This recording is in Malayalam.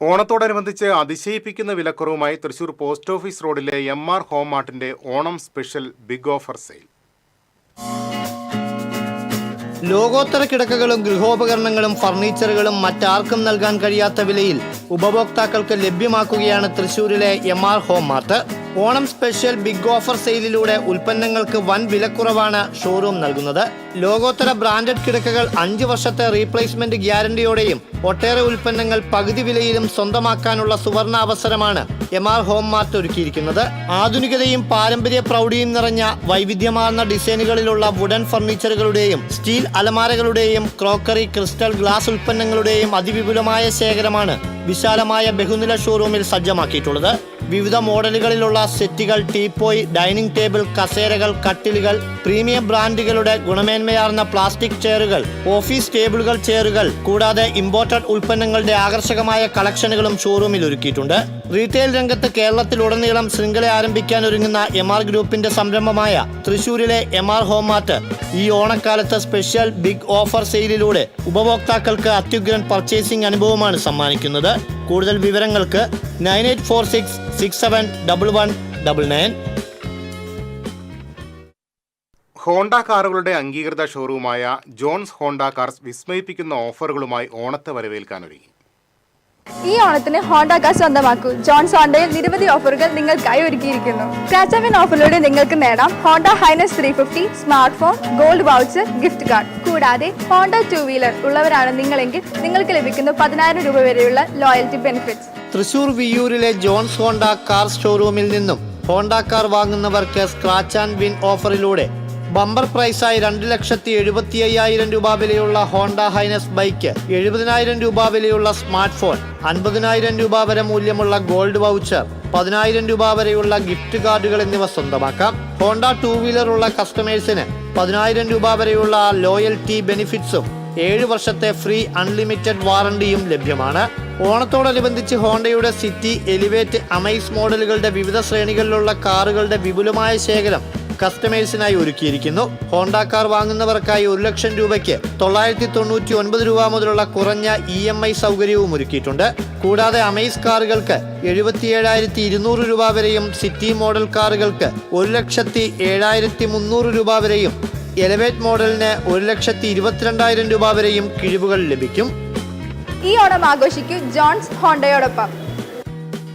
ഓണത്തോടനുബന്ധിച്ച് അതിശയിപ്പിക്കുന്ന വിലക്കുറവുമായി തൃശൂർ പോസ്റ്റ് ഓഫീസ് റോഡിലെ M R home മാർട്ടിന്റെ Onam special big offer sale. ലോകോത്തര കിടക്കകളും ഗൃഹോപകരണങ്ങളും ഫർണിച്ചറുകളും മറ്റാർക്കും നൽകാൻ കഴിയാത്ത വിലയിൽ ഉപഭോക്താക്കൾക്ക് ലഭ്യമാക്കുകയാണ് തൃശൂരിലെ M R home mart Onam special big offer സെയിലിലൂടെ ഉൽപ്പന്നങ്ങൾക്ക് വൻ വിലക്കുറവാണ് ഷോറൂം നൽകുന്നത്. ലോകോത്തര ബ്രാൻഡഡ് കിടക്കകൾ അഞ്ച് വർഷത്തെ റീപ്ലേസ്മെന്റ് ഗ്യാരണ്ടിയോടെയും ഒട്ടേറെ ഉൽപ്പന്നങ്ങൾ പകുതി വിലയിലും സ്വന്തമാക്കാനുള്ള സുവർണ അവസരമാണ് എം ആർ ഹോം മാർട്ട് ഒരുക്കിയിരിക്കുന്നത്. ആധുനികതയും പാരമ്പര്യ പ്രൗഢിയും നിറഞ്ഞ വൈവിധ്യമാർന്ന ഡിസൈനുകളിലുള്ള വുഡൻ ഫർണിച്ചറുകളുടെയും സ്റ്റീൽ അലമാരകളുടെയും ക്രോക്കറി ക്രിസ്റ്റൽ ഗ്ലാസ് ഉൽപ്പന്നങ്ങളുടെയും അതിവിപുലമായ ശേഖരമാണ് വിശാലമായ ബഹുനില ഷോറൂമിൽ സജ്ജമാക്കിയിട്ടുള്ളത്. വിവിധ മോഡലുകളിലുള്ള സെറ്റുകൾ ടീപ്പോയ് ഡൈനിങ് ടേബിൾ കസേരകൾ കട്ടിലുകൾ പ്രീമിയം ബ്രാൻഡുകളുടെ ഗുണമേന്മയാർന്ന പ്ലാസ്റ്റിക് ചെയറുകൾ ഓഫീസ് ടേബിളുകൾ ചെയറുകൾ കൂടാതെ ഇമ്പോർട്ടഡ് ഉൽപ്പന്നങ്ങളുടെ ആകർഷകമായ കളക്ഷനുകളും ഷോറൂമിൽ ഒരുക്കിയിട്ടുണ്ട്. റീറ്റെയിൽ രംഗത്ത് കേരളത്തിലുടനീളം ശൃംഖല ആരംഭിക്കാൻ ഒരുങ്ങുന്ന എം ആർ ഗ്രൂപ്പിന്റെ സംരംഭമായ തൃശൂരിലെ എം ആർ ഹോം മാർട്ട് ഈ ഓണക്കാലത്ത് സ്പെഷ്യൽ ബിഗ് ഓഫർ സെയിലിലൂടെ ഉപഭോക്താക്കൾക്ക് അത്യുഗ്രൻ പർച്ചേസിംഗ് അനുഭവമാണ് സമ്മാനിക്കുന്നത്. കൂടുതൽ വിവരങ്ങൾക്ക് nine eight four six six seven double one double nine Honda കാറുകളുടെ അംഗീകൃത ഷോറൂമായ ജോൺസ് ഹോണ്ട കാർസ് വിസ്മയിപ്പിക്കുന്ന ഓഫറുകളുമായി ഓണത്തെ വരവേൽക്കാനൊരുങ്ങി. ഈ ഓണത്തിന് ഹോണ്ട കാർ സ്വന്തമാക്കൂ. ജോൺസ് ഹോണ്ടയിൽ നിരവധി ഓഫറുകൾ നിങ്ങൾക്കായി ഒരുക്കിയിരിക്കുന്നു. സ്ക്രാച്ച് ആൻഡ് വിൻ ഓഫറിലൂടെ നിങ്ങൾക്ക് നേടാം Honda Hness three fifty smart phone gold voucher gift card. കൂടാതെ ഹോണ്ട ടു വീലർ ഉള്ളവരാണ് നിങ്ങളെങ്കിൽ നിങ്ങൾക്ക് ലഭിക്കുന്ന പതിനായിരം രൂപ വരെയുള്ള ലോയൽറ്റി ബെനിഫിറ്റ്സ്. തൃശൂർ വിയൂരിലെ ജോൺസ് ഹോണ്ട കാർ ഷോറൂമിൽ നിന്നും ഹോണ്ട കാർ വാങ്ങുന്നവർക്ക് സ്ക്രാച്ച് ആൻഡ് വിൻ ഓഫറിലൂടെ ബമ്പർ പ്രൈസായി രണ്ട് ലക്ഷത്തി എഴുപത്തി അയ്യായിരം രൂപ വിലയുള്ള ഹോണ്ട ഹൈനസ് ബൈക്ക് എഴുപതിനായിരം രൂപ വിലയുള്ള സ്മാർട്ട് ഫോൺ അൻപതിനായിരം രൂപ വരെ മൂല്യമുള്ള ഗോൾഡ് വൗച്ചർ പതിനായിരം രൂപ വരെയുള്ള ഗിഫ്റ്റ് കാർഡുകൾ എന്നിവ സ്വന്തമാക്കാം. ഹോണ്ട ടൂ വീലർ ഉള്ള കസ്റ്റമേഴ്സിന് പതിനായിരം രൂപ വരെയുള്ള ലോയൽറ്റി ബെനിഫിറ്റ്സും ഏഴ് വർഷത്തെ ഫ്രീ അൺലിമിറ്റഡ് വാറണ്ടിയും ലഭ്യമാണ്. ഓണത്തോടനുബന്ധിച്ച് ഹോണ്ടയുടെ സിറ്റി എലിവേറ്റ് അമൈസ് മോഡലുകളുടെ വിവിധ ശ്രേണികളിലുള്ള കാറുകളുടെ വിപുലമായ ശേഖരം കസ്റ്റമേഴ്സിനായി ഒരുക്കിയിരിക്കുന്നു. ഹോണ്ട കാർ വാങ്ങുന്നവർക്കായി ഒരു ലക്ഷം രൂപയ്ക്ക് തൊള്ളായിരത്തി തൊണ്ണൂറ്റി ഒൻപത് രൂപ മുതലുള്ള കുറഞ്ഞ ഇ എം ഐ സൗകര്യവും ഒരുക്കിയിട്ടുണ്ട്. കൂടാതെ അമേസ് കാറുകൾക്ക് എഴുപത്തിയേഴായിരത്തി ഇരുന്നൂറ് രൂപ വരെയും സിറ്റി മോഡൽ കാറുകൾക്ക് ഒരു ലക്ഷത്തി ഏഴായിരത്തി മുന്നൂറ് രൂപ വരെയും എലവേറ്റ് മോഡലിന് ഒരു ലക്ഷത്തി ഇരുപത്തിരണ്ടായിരം രൂപ വരെയും കിഴിവുകൾ ലഭിക്കും. ഈ ഓണം ആഘോഷിക്കൂ ജോൺസ് ഹോണ്ടയോടൊപ്പം.